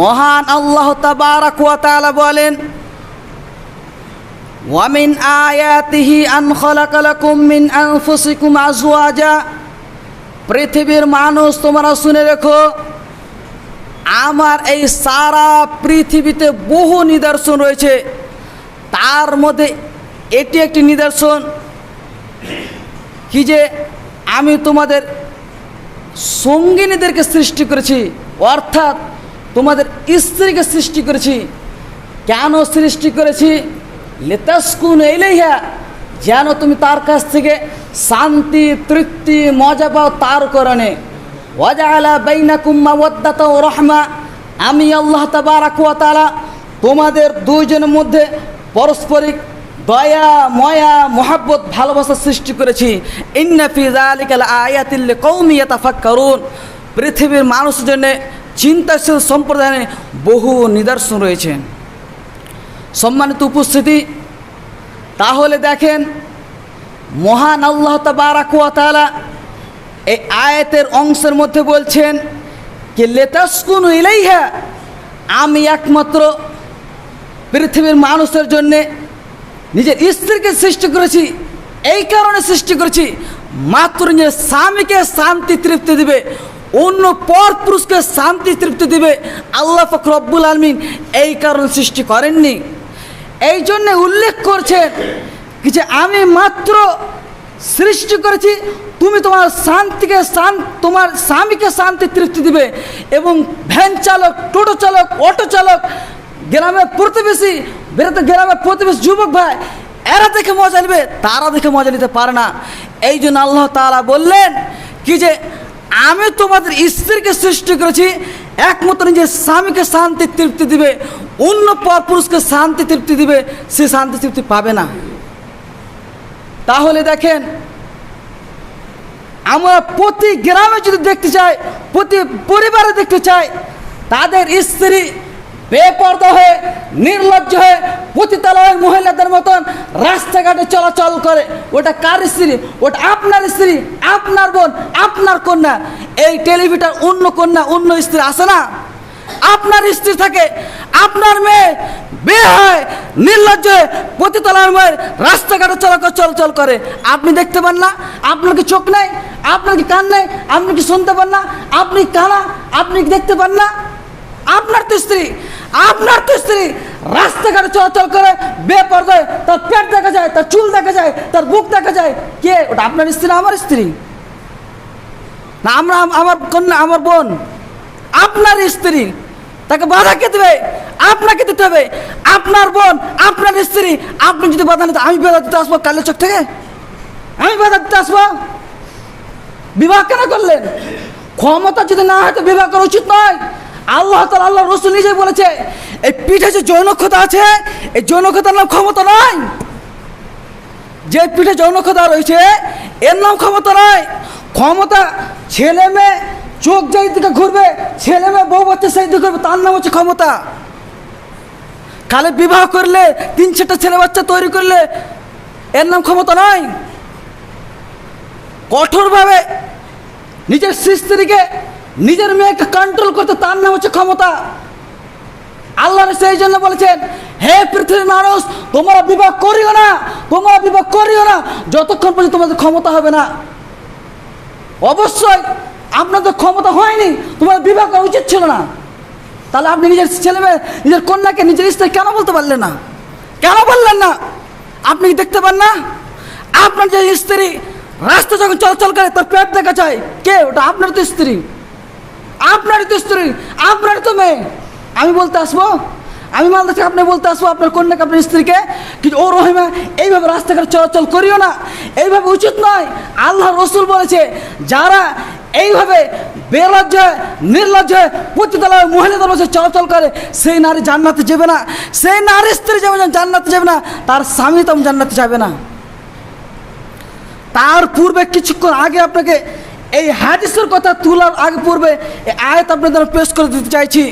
মহান আল্লাহ তাবারাক বলেন, ওয়ামিন আয়াতিহি আন খালাকা লাকুম মিন আনফুসিকুম আজওয়াজা। পৃথিবীর মানুষ, তোমরা শুনে রেখো, আমার এই সারা পৃথিবীতে বহু নিদর্শন রয়েছে। তার মধ্যে এটি একটি নিদর্শন কি যে আমি তোমাদের সঙ্গিনীদেরকে সৃষ্টি করেছি, অর্থাৎ তোমাদের স্ত্রীকে সৃষ্টি করেছি। কেন সৃষ্টি করেছি? লেতাসকুন এলেইহা যেন তুমি তার কাছ থেকে শান্তি, তৃপ্তি, মজা পাও তার কারণে। ওয়াজালা বাইনাকুম মাওয়াদ্দাতা ও রহমা, আমি আল্লাহ ওয়া তোমাদের দুইজনের মধ্যে পারস্পরিক দয়া, ময়া, মোহাব্বত, ভালোবাসা সৃষ্টি করেছি। ইন্নাফি জালিকাল আয়াতিল কৌমি ইয়াতাফাক্কারুন। পৃথিবীর মানুষের জন্য চিন্তাশীল সম্প্রদায়ে বহু নিদর্শন রয়েছে। সম্মানিত উপস্থিতি, তাহলে দেখেন, মহান আল্লাহ তাবারাকুয়াতালা এই আয়াতের অংশের মধ্যে বলছেন কি, লেতাসকুন ইলাইহা আমি একমাত্র পৃথিবীর মানুষের জন্যে নিজের স্ত্রীকে সৃষ্টি করেছি। এই কারণে সৃষ্টি করেছি। মাত্র নিজের স্বামীকে শান্তি তৃপ্তি দিবে। অন্য পর পুরুষকে শান্তি, তৃপ্তি দিবে আল্লাহ ফকর রব্বুল আলমিন। এই কারণে সৃষ্টি করেননি। এই জন্য উল্লেখ করছেন যে আমি মাত্র সৃষ্টি করেছি, তুমি তোমার শান্তিকে শান, তোমার স্বামীকে শান্তি, তৃপ্তি দিবে এবং ভ্যান চালক, টোটো চালক, অটো চালক, গ্রামের প্রতিবেশী বেরোতে গ্রামের প্রতিবেশী যুবক ভাই, এরা দেখে মজা নেবে, তারা দেখে মজা নিতে পারে না। এই জন্য আল্লাহ তাআলা বললেন কি যে আমি তোমাদের স্ত্রীকে সৃষ্টি করেছি, একমাত্র নিজের স্বামীকে শান্তি তৃপ্তি দিবে, অন্য পর পুরুষকে শান্তি তৃপ্তি দিবে, সে শান্তি তৃপ্তি পাবে না। তাহলে দেখেন, আমরা প্রতি গ্রামে যদি দেখতে চাই, প্রতি পরিবারে দেখতে চাই, তাদের স্ত্রী বেপর্দা হয়ে, নির্লজ্জ হয়ে পতিতালয়ের মহিলাদের মতন রাস্তাঘাটে চলাচল করে। ওটা কার স্ত্রী? ওটা আপনার স্ত্রী, আপনার বোন, আপনার কন্যা। এই টেলিভিটার অন্য কন্যা, অন্য স্ত্রী আসে না? আপনার স্ত্রী থাকে, আপনার মেয়ে বিয়ে হয়, নির্লজ্জ হয়ে পতিতলার মেয়ের রাস্তাঘাটে চলাচল চলাচল করে। আপনি দেখতে পান না? আপনার কি চোখ নেই? আপনার কি কান নেই? আপনি কি শুনতে পান না? আপনি কানা? আপনি দেখতে পান না? আপনার তো স্ত্রী। আপনার তো স্ত্রী রাস্তাঘাটে চলাচল করে, বেপর্দায়, তার পেট দেখা যায়, তার চুল দেখা যায়, তার বুক দেখা যায়। কে? ওটা আপনার স্ত্রী আমার স্ত্রী? না, আমরা, আমার কন্যা, আমার বোন। আপনার স্ত্রী, তাকে বাধা কে দেবে? আপনাকে দিতে হবে। আপনার বোন, আপনার স্ত্রী, আপনি যদি বাধা নিতে আমি বাধা দিতে আসব কালের চোখ থেকে? আমি বাধা দিতে আসব? বিবাহ কেন করলেন? ক্ষমতা যদি না হয় তো বিবাহ করা উচিত নয়। আল্লাহ তালা আল্লাহ রসুল নিজে বলেছে, এই পিঠে যে যৌনক্ষতা আছে, এই যৌনক্ষতার নাম ক্ষমতা নয় যে পিঠে যৌনক্ষতা রয়েছে, এর নাম ক্ষমতা নয় ক্ষমতা ছেলে মেয়ে চোখ যেই দিকে ঘুরবে, ছেলে মেয়ে বউ বাচ্চা সেই দিকে ঘুরবে, তার নাম হচ্ছে ক্ষমতা। কালে বিবাহ করলে, তিন চারটা ছেলে বাচ্চা তৈরি করলে, এর নাম ক্ষমতা নয় কঠোরভাবে নিজের স্ত্রীকে নিজের মেয়েকে কন্ট্রোল করতে তার নাম হচ্ছে ক্ষমতা। আল্লাহ সেই জন্য বলেছেন, হে পৃথিবীর মানুষ, তোমরা বিবাহ করিও না, তোমরা বিবাহ করিও না, যতক্ষণ পর্যন্ত তোমাদের ক্ষমতা হবে না। অবশ্যই আপনাদের ক্ষমতা হয়নি, তোমার বিবাহ করা উচিত ছিল না। তাহলে আপনি নিজের ছেলে মেয়ে, নিজের কন্যাকে, নিজের স্ত্রী কেন বলতে পারলেন না? কেন বললেন না? আপনি কি দেখতে পান না? আপনার যে স্ত্রী রাস্তা যখন চলাচল করে, তার পেট দেখা যায়। কে? ওটা আপনার তো স্ত্রী। আপনারই তো স্ত্রী আপনারই তো মেয়ে। আমি বলতে আসব, আমি মালদা থেকে আপনি বলতে আসব, আপনার কন্যাকে, আপনার স্ত্রীকে, কিন্তু ও রহিমা, এইভাবে রাস্তাঘাটে চলাচল করিও না। এইভাবে উচিত নয়, আল্লাহ রসুল বলেছে, যারা এইভাবে বেলজ্জ, নির্লজ্জ প্রতিতলায় মহিলাদের মাঝে চলাচল করে, সেই নারী জান্নাতে যাবে না। সেই নারী স্ত্রী যেমন জান্নাতে যাবে না, তার স্বামী তেমন জান্নাতে যাবে না। তার পূর্বে কিছুক্ষণ আগে আপনাকে এই হাদিসের কথা তোলার আগ পূর্বে আয়াত আপনাদের পেশ করে দিতে চাইছি।